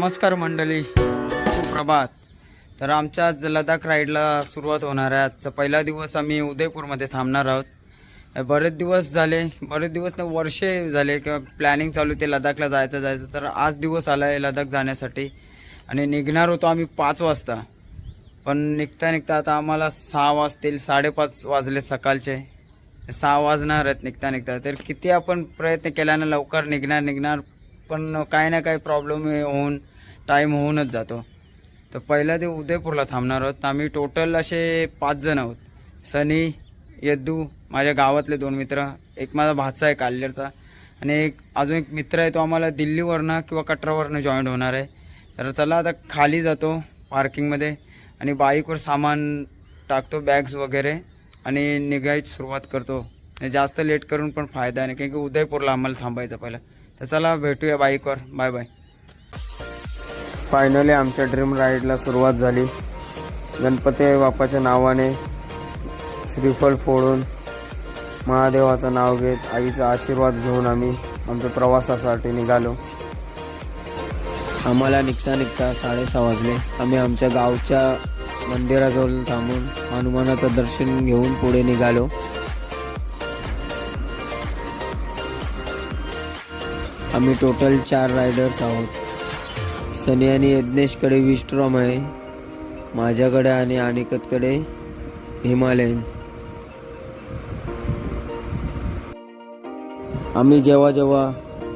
नमस्कार मंडळी. सुप्रभात. तर आमच्या आज लडाख राईडला सुरुवात होणार आहे. आजचा पहिला दिवस आम्ही उदयपूरमध्ये थांबणार आहोत. बरेच दिवस झाले बरेच दिवस ना वर्षे झाले किंवा प्लॅनिंग चालू ते लडाखला जायचं जायचं. तर आज दिवस आला आहे लडाख जाण्यासाठी. आणि निघणार होतो आम्ही पाच वाजता. पण निघता निघता आता आम्हाला सहा वाजतील साडेपाच वाजले सकाळचे. सहा वाजणार आहेत निघता निघता. तर किती आपण प्रयत्न केल्यानं लवकर निघणार निघणार. पण काही ना काही प्रॉब्लेम होऊन टाईम होऊनच जातो. तर पहिला ते उदयपूरला थांबणार आहोत. आम्ही टोटल असे पाच जण आहोत. सनी यद्दू माझ्या गावातले दोन मित्र एक माझा भाचा आहे काल्लेरचा आणि एक अजून एक मित्र आहे तो आम्हाला दिल्लीवरनं किंवा कटरावरनं जॉईंट होणार आहे. तर चला आता खाली जातो पार्किंगमध्ये आणि बाईकवर सामान टाकतो बॅग्स वगैरे आणि निघायची सुरुवात करतो. जास्त लेट करून पण फायदा नाही कारण की उदयपूरला आम्हाला थांबायचं पहिलं. तर चला भेटूया बाईकवर. बाय बाय फायनली आमच्या ड्रीम राईडला सुरुवात झाली. गणपती बाप्पाच्या नावाने श्रीफळ फोडून महादेवाचं नाव घेत आईचा आशीर्वाद घेऊन आम्ही आमच्या प्रवासासाठी निघालो. आम्हाला निघता निघता साडेसहा वाजले. आम्ही आमच्या गावच्या मंदिराजवळ थांबून हनुमानाचं दर्शन घेऊन पुढे निघालो. आम्ही टोटल चार रायडर्स आहोत. सनी आणि यज्ञेशकडे विस्ट्रॉम आहे. माझ्याकडे आणि अनिकतकडे हिमालयन. आम्ही जेव्हा जेव्हा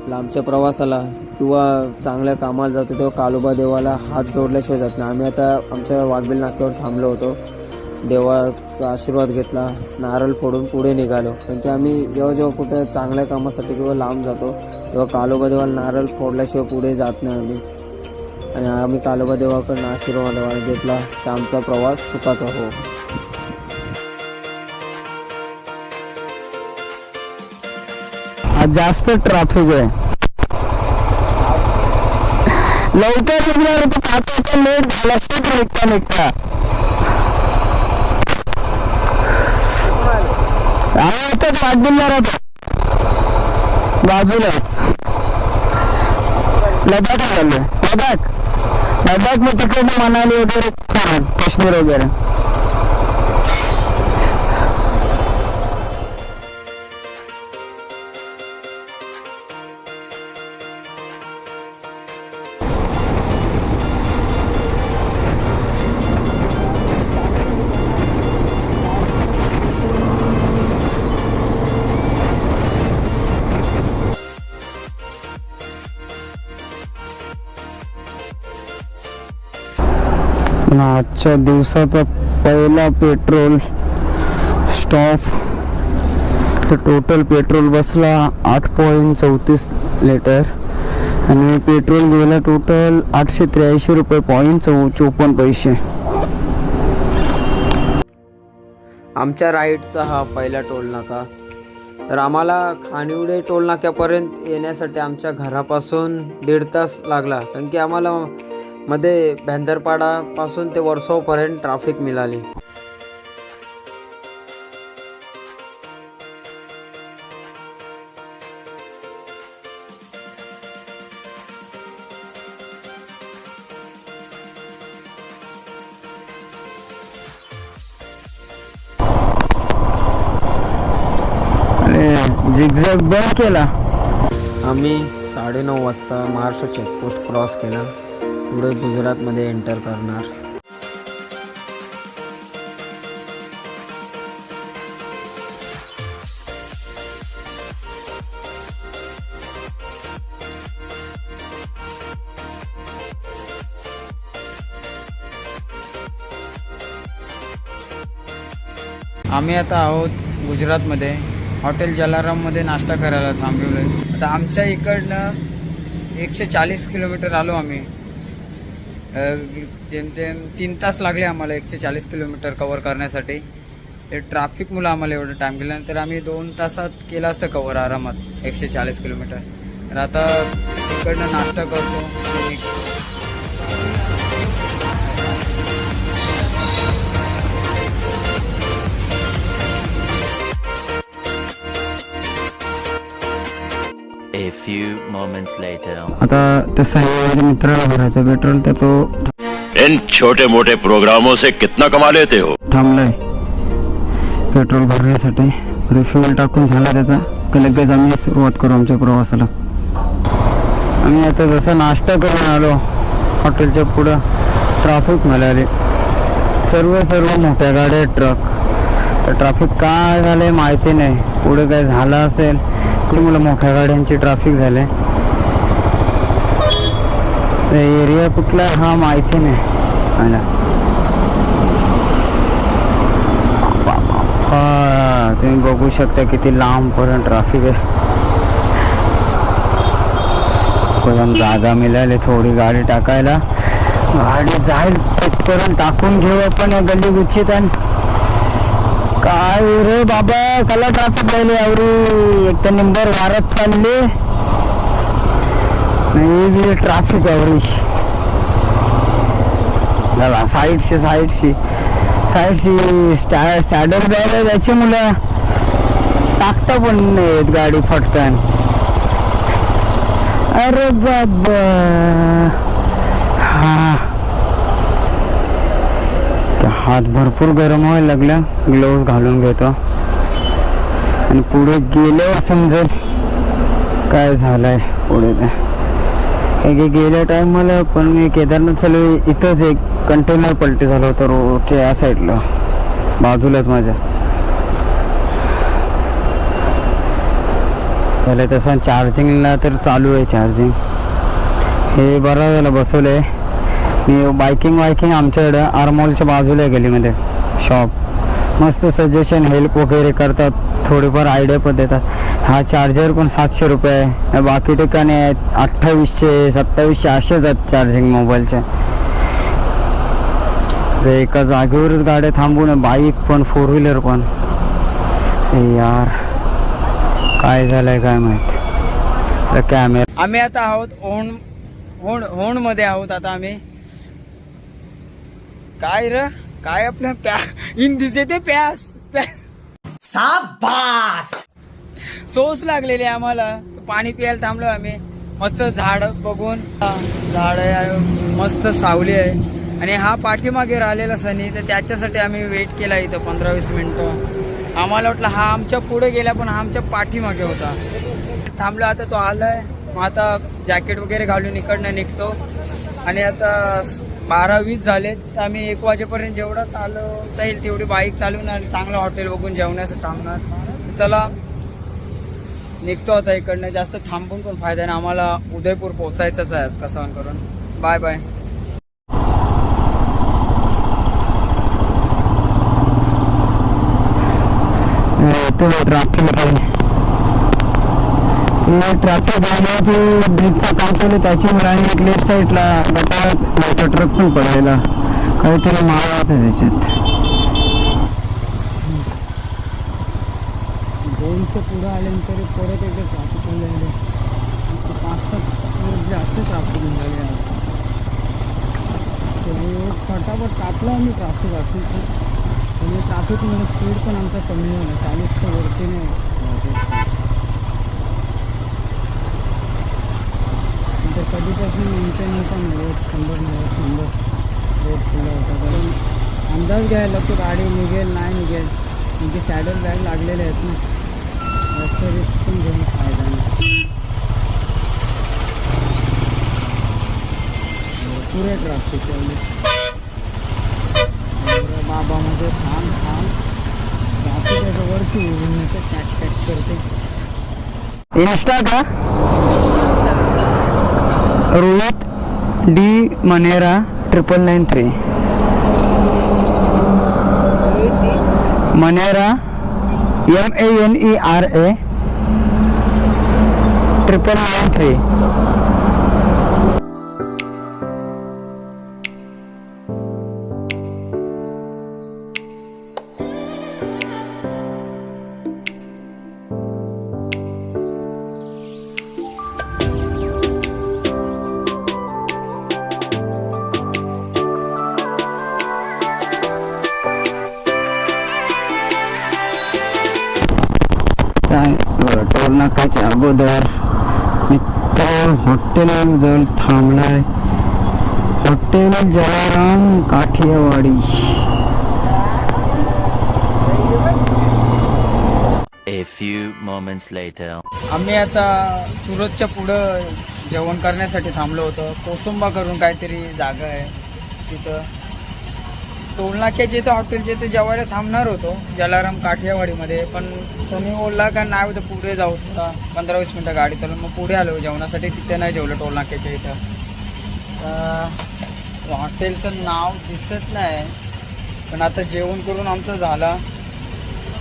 लांबच्या प्रवासाला किंवा चांगल्या कामाला जातो तेव्हा कालोबा देवाला हात जोडल्याशिवाय जात नाही. आम्ही आता आमच्या वाघबिल नाक्यावर थांबलो होतो. देवाचा आशीर्वाद घेतला नारळ फोडून पुढे निघालो. कारण की आम्ही जेव्हा जेव्हा कुठे चांगल्या कामासाठी किंवा लांब जातो तेव्हा कालोबा देवाला नारळ फोडल्याशिवाय पुढे जात नाही आम्ही. आणि आम्ही कालोबा देवाकडनं आशीर्वाद घेतला की आमचा प्रवास सुखाचा हो. जास्त ट्रॅफिक आहे. लवकर निघणार होतं पाच वाजता लेट झाला खूप निघता निघता. आम्ही इथंच वाटबिलणार होतो बाजूलाच. लडाख आलो लडाख लडाख मग तिकडनं मनाली वगैरे काश्मीर वगैरे. आजच्या दिवसाचा पहिला पेट्रोल स्टॉप. तर टोटल पेट्रोल बसला आठ पॉईंट चौतीस लिटर आणि पेट्रोल गेला टोटल आठशे त्र्याऐंशी रुपये पॉईंट चौ चोपन्न पैसे. आमच्या राईडचा हा पहिला टोल नाका. तर आम्हाला खानिवडे टोल नाक्यापर्यंत येण्यासाठी आमच्या घरापासून दीड तास लागला. कारण की आम्हाला मध्ये भेंदरपाडापासून ते वर्सोपर्यंत ट्रॅफिक मिळाली. झिगझॅग बंद केला. आम्ही साडेनऊ वाजता महाराष्ट्र चेकपोस्ट क्रॉस केला. पुढे गुजरातमध्ये एंटर करणार. आम्ही आता आहोत गुजरातमध्ये. हॉटेल जलाराममध्ये नाश्ता करायला थांबवलो आहे आता आमच्या इकडनं एकशे चाळीस किलोमीटर आलो आम्ही. जेमतेम तीन तास लागले आम्हाला एकशे चाळीस किलोमीटर कवर करण्यासाठी. ते ट्रॅफिकमुळं आम्हाला एवढं टाईम गेला तर आम्ही दोन तासात केलं असतं कवर आरामात एकशे चाळीस किलोमीटर. तर आता तिकडनं नाश्ता करतो A few moments later. आता त्या साईबाबाच्या मित्राला भरायचं पेट्रोल तर तो इन छोटे मोटे प्रोग्रामों से कितना कमा लेते हो? थांबलाय. पेट्रोल भरण्यासाठी. आता फ्यूल टाकून झाला त्याचा. की लगेच आम्ही सुरुवात करू आमच्या प्रवासाला. आम्ही आता जसं नाश्ता करून आलो हॉटेलच्या पुढं ट्राफिक मिळाले सर्व सर्व मोठ्या गाड्या ट्रक तर ट्राफिक काय झालंय माहिती नाही. पुढे काय झालं असेल त्यामुळे मोठ्या गाड्यांची ट्राफिक झाले एरिया कुठला हा माहिती नाही. मला तुम्ही बघू शकता किती लांबपर्यंत ट्रॅफिक आहे. पण जागा मिळाली थोडी गाडी टाकायला. गाडी जाईल तिथपर्यंत टाकून घेऊ आपण या गल्ली गुच्छीत आणि काय रे बाबा? कला ट्रॅफिक जाईल यावरी एक तर नंबर वारत चालले. नाही ट्रॅफिक यावरी झाला साईडशी साईडशी. साईडशी स्टॅ सॅडल बॅग आहे मुलं. टाकता पण नाहीत गाडी फटकन. अरे बाबा. हा. हात भरपूर गरम व्हायला लागला. ग्लोव्स घालून घेतो. आणि पुढे गेल्यावर समजेल काय झालंय पुढे ते. गेल्या टायमाला पण मी केदारनाथ चालू इथंच एक कंटेनर पलटी झालं होतं रोडच्या या साईडला बाजूलाच माझ्या. झालं तसं. चार्जिंगला तर चालू आहे चार्जिंग हे बरं झालं बसवलं आहे मी बायकिंग वायकिंग आमच्याकडं आरमॉलच्या बाजूला आहे गलीमध्ये. शॉप मस्त सजेशन हेल्प वगैरे करतात. थोडेफार आयडिया पण देतात. हा चार्जर पण सातशे रुपये आहे. बाकी ठिकाणी आहेत अठ्ठावीसशे सत्तावीसशे असेच आहेत चार्जिंग मोबाईलचे ते एका जागेवरच गाड्या थांबून बाईक पण फोर व्हीलर पण. यार काय झालंय काय माहीत? कॅमेरा आम्ही आता आहोत ओण होण होणमध्ये आहोत आता आम्ही. काय र? काय आपल्या प्या हिंदीचे ते प्यास प्यास. सोस लागलेली आम्हाला. पाणी प्यायला थांबलो आम्ही. मस्त झाड बघून. झाड मस्त सावली आहे. आणि हा पाठीमागे राहिलेला सनी तर त्याच्यासाठी आम्ही वेट केला इथं पंधरा वीस मिनटं. आम्हाला वाटलं हा आमच्या पुढे गेला पण हा आमच्या पाठीमागे होता. थांबलो आता तो आलाय. मग आता जॅकेट वगैरे घालून इकडनं निघतो. आणि आता बारा वीस झाले. तर आम्ही एक वाजेपर्यंत जेवढं चालवता येईल तेवढी बाईक चालवून आणि चांगलं हॉटेल बघून जेवण्याचं थांबणार चला निघतो आता इकडनं. जास्त थांबून पण फायदा नाही. आम्हाला उदयपूर पोहोचायचंच आहे आज कसं करून. Bye bye. तो ट्रॅक्टर ते ट्रॅफिक झालं ते ब्रिजचं काम चालू आहे. त्याच्यामुळे आणि एक लेफ्ट साईडला गटारात मोठा ट्रक पण पडलेला काहीतरी माल त्याच्यात. दोनशे पुढं आल्यानंतर परत एकदा ट्रॅफिक झाले पाच सात जास्त ट्रॅफिक झाले फटाफट टाकलं आम्ही ट्रॅफिक असं म्हणजे ट्रॅफिकमध्ये स्पीड पण आमचा कमी झाला. चाळीसच्या वरती नाही तर कधीपासून मेंटेन होता ना रोड शंभर नव्वद शंभर. रोड खुला होता. कारण अंदाज घ्यायला तो गाडी निघेल नाही निघेल. म्हणजे सॅडल बॅग लागलेले आहेत ना. जास्त रिस्क पण घेऊन फायदा नाही. आहे ट्राफिक बाबा म्हणजे थांब थांब. ट्राफिक याच्या वरती उघडून टॅक टॅक करते. इंस्टा का? Rohit D Manera triple nine three Manera M A N E R A triple nine three toll नाकाच्या अगोदर मित्र हॉटेल जवळ थांबलाय. Hotel Jalaram Kathiawadi. A few moments later. आम्ही आता सुरतच्या पुढं जेवण करण्यासाठी थांबलो होतो. कोसुंबा करून काहीतरी जागा आहे तिथं. टोलनाक्याच्या इथं हॉटेलच्या इथे जेवायला थांबणार होतो जलाराम काठियावाडीमध्ये. पण सनी बोलला का नाही होतं पुढे जाऊ थोडा पंधरा वीस मिनटं गाडी चालून मग पुढे आलो जेवणासाठी. तिथे नाही जेवलं टोलनाक्याच्या इथं. तर हॉटेलचं नाव दिसत नाही. पण आता जेवण करून आमचं झालं.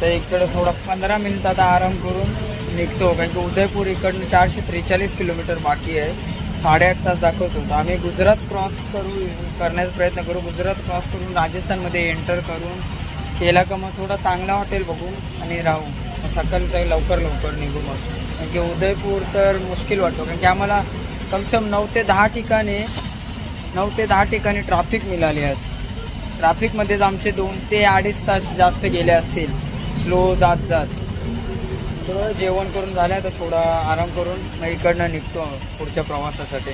तर इकडं थोडा पंधरा मिनिटात आराम करून निघतो. कारण की उदयपूर इकडनं चारशे त्रेचाळीस किलोमीटर बाकी आहे. साडेआठ तास दाखवतो. आम्ही गुजरात क्रॉस करू करण्याचा प्रयत्न करू. गुजरात क्रॉस करून राजस्थानमध्ये एंटर करून केला का मग थोडा चांगला हॉटेल बघू आणि राहू. सकाळी सकाळी लवकर लवकर निघू मग. कारण की उदयपूर तर मुश्किल वाटतो. कारण की आम्हाला कमसेकम नऊ ते दहा ठिकाणी नऊ ते दहा ठिकाणी ट्रॅफिक मिळाली आज. ट्रॅफिकमध्येच आमचे दोन ते अडीच तास जास्त गेले असतील. स्लो जात जात. तर जेवण करून झालं तर थोडा आराम करून मग इकडनं निघतो पुढच्या प्रवासासाठी.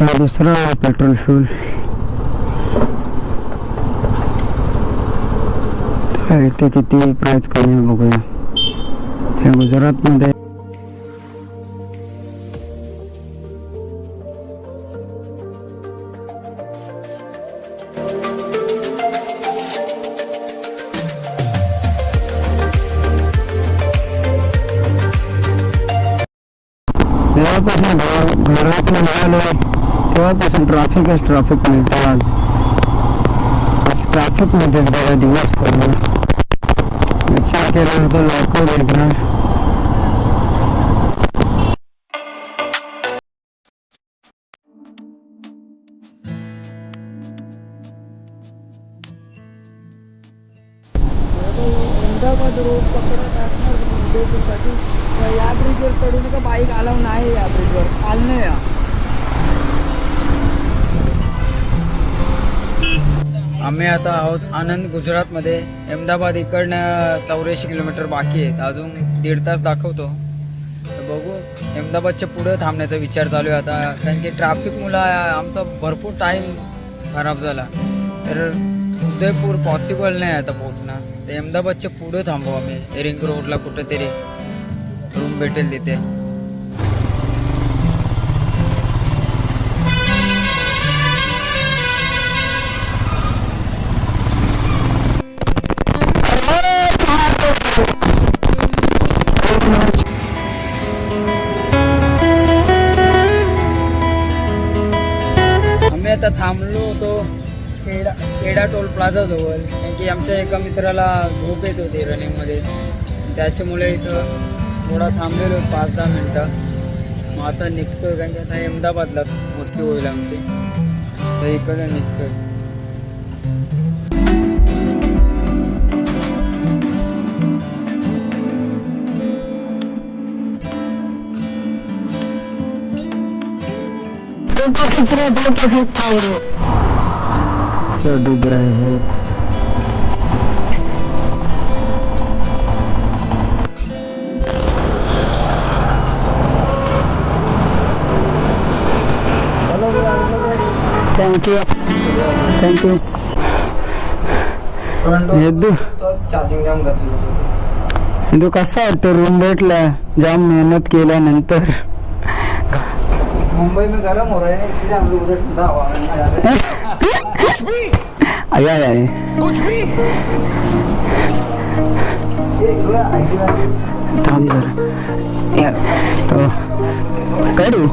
आजचा दुसरं पेट्रोल फ्यूल. इथे किती प्राईस कमी बघूया. हे गुजरातमध्ये ट्रॅफिकच ट्रॅफिक मिळतं आज. आज ट्रॅफिकमध्येच गेला दिवस पडला. विचार केला होता लवकर निघणार अहमदाबाद रोड या ब्रिजवर चढू नका बाईक आलं नाही या ब्रिजवर चालणं या आम्ही आता आहोत आनंद गुजरातमध्ये. अहमदाबाद इकडनं चौऱ्याऐंशी किलोमीटर बाकी आहेत. अजून दीड तास दाखवतो. तर बघू अहमदाबादच्या पुढं थांबण्याचा विचार चालू आहे आता. कारण की ट्रॅफिकमुळं आमचा भरपूर टाईम खराब झाला. तर उदयपूर पॉसिबल नाही आता पोहोचणं. तर अहमदाबादच्या पुढं थांबू आम्ही. रिंग रोडला कुठंतरी रूम भेटेल तिथे. प्लाझा जवळ. कारण की आमच्या एका मित्राला झोप येत होती रनिंगमध्ये त्याच्यामुळे इथं थोडा थांबलेलो पाच दहा मिनटं. मग आता निघतोय कारण की आता अहमदाबादला मोस्टली होईल आमची. तर इकडे निघतोय. डूब रहे हैं thank you thank you Yadu charging जाम घातली यदू कसा वाटतं रूम भेटला जाम मेहनत केल्यानंतर मुंबई में गरम हो रहा है हवा में आ रहे हैं आया आहे थांब जरा. या, तो करू?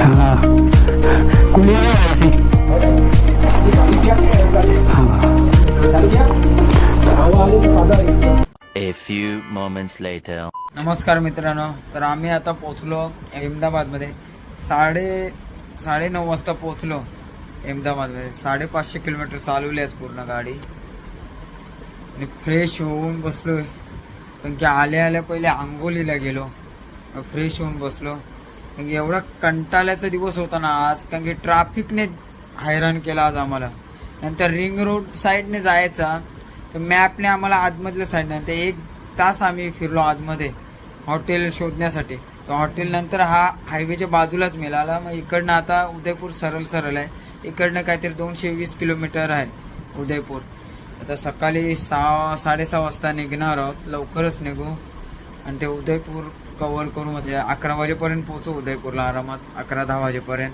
हा. कुणी A few moments later. नमस्कार मित्रांनो तर आम्ही आता पोचलो अहमदाबादमध्ये. साडे साडे नऊ वाजता पोचलो अहमदाबादमध्ये. साडेपाचशे किलोमीटर चालवली आहेस पूर्ण गाडी. आणि फ्रेश होऊन बसलो कारण की आल्या आल्या पहिले आंघोलीला गेलो. फ्रेश होऊन बसलो. कारण की एवढा कंटाळ्याचा दिवस होता ना आज. कारण की ट्रॅफिकने हैराण केला आज आम्हाला. नंतर रिंग रोड साईडने जायचा. तर मॅपने आम्हाला आतमधल्या साईडने तर एक तास आम्ही फिरलो आतमध्ये. हॉटेल शोधण्यासाठी. तर हॉटेल नंतर हा हायवेच्या बाजूलाच मिळाला मग इकडनं आता उदयपूर सरळ सरळ आहे. इकडनं काहीतरी दोनशे वीस किलोमीटर आहे उदयपूर. आता सकाळी सहा साडेसहा वाजता निघणार आहोत. लवकरच निघू. आणि ते उदयपूर कवर करू म्हणजे अकरा वाजेपर्यंत पोहोचू उदयपूरला आरामात. अकरा दहा वाजेपर्यंत.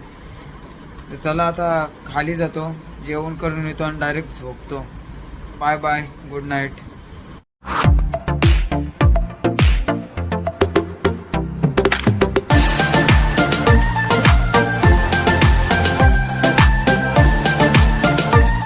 तर चला आता खाली जातो. जेवण करून येतो आणि डायरेक्ट झोपतो. Bye bye good night